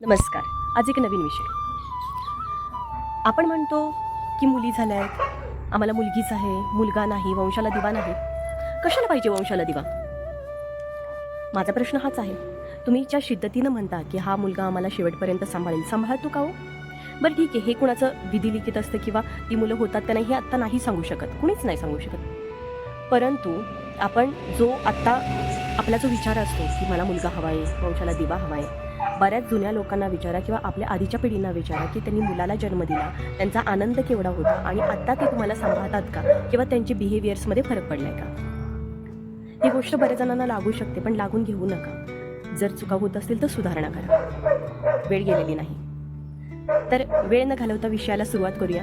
नमस्कार. आज एक नवीन विषय. आपण म्हणतो की मुली झाल्या आहेत आम्हाला मुलगीच आहे मुलगा नाही वंशाला दिवा नाही. कशाला पाहिजे वंशाला दिवा? माझा प्रश्न हाच आहे. तुम्ही ज्या शिद्दतीनं म्हणता की हा मुलगा आम्हाला शेवटपर्यंत सांभाळेल सांभाळतो का हो? बरं ठीक आहे हे कुणाचं विधी लिखित असतं किंवा ती मुलं होतात का नाही हे आत्ता नाही सांगू शकत. कुणीच नाही सांगू शकत. परंतु आपण जो आत्ता आपला जो विचार असतो की मला मुलगा हवा आहे वंशाला दिवा हवा आहे बऱ्याच जुन्या लोकांना विचारा किंवा आपल्या आधीच्या पिढींना विचारा की त्यांनी मुलाला जन्म दिला त्यांचा आनंद केवढा होता आणि आत्ता ते तुम्हाला सांभाळतात का? किंवा त्यांची बिहेवियर्समध्ये फरक पडलाय का? ही गोष्ट बऱ्याच जणांना लागू शकते पण लागून घेऊ नका. जर चुका होत असतील तर सुधारणा करा. वेळ गेलेली नाही. तर वेळ न घालवता विषयाला सुरुवात करूया.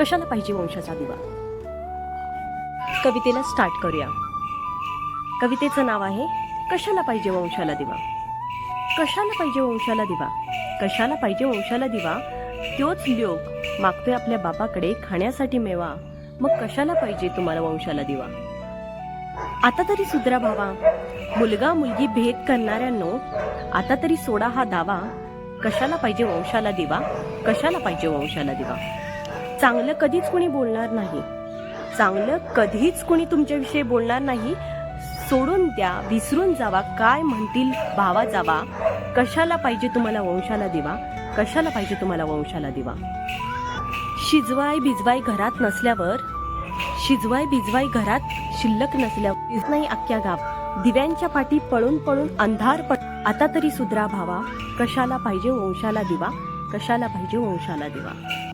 कशाला पाहिजे वंशाचा दिवा? कवितेला स्टार्ट करूया. कवितेचं नाव आहे कशाला पाहिजे वंशाला दिवा? कशाला पाहिजे वंशाला दिवा? कशाला पाहिजे वंशाला दिवा? तोच लोक मागतोय आपल्या बापाकडे खाण्यासाठी मेवा. मग कशाला पाहिजे तुम्हाला वंशाला दिवा? आता तरी सुधरा भावा. मुलगा मुलगी भेद करणाऱ्यांनो आता तरी सोडा हा दावा. कशाला पाहिजे वंशाला दिवा? कशाला पाहिजे वंशाला दिवा? चांगलं कधीच कुणी बोलणार नाही. चांगलं कधीच कुणी तुमच्याविषयी बोलणार नाही. सोडून द्या विसरून जावा काय म्हणतील भावा जावा. कशाला पाहिजे तुम्हाला वंशाला दिवा? कशाला पाहिजे तुम्हाला वंशाला दिवा? शिजवाय भिजवाय घरात नसल्यावर शिजवाय भिजवाय घरात शिल्लक नसल्यावर नाही अख्ख्या गाव. दिव्यांच्या पाठी पळून पळून अंधार पड आता तरी सुधरा भावा. कशाला पाहिजे वंशाला दिवा? कशाला पाहिजे वंशाला दिवा?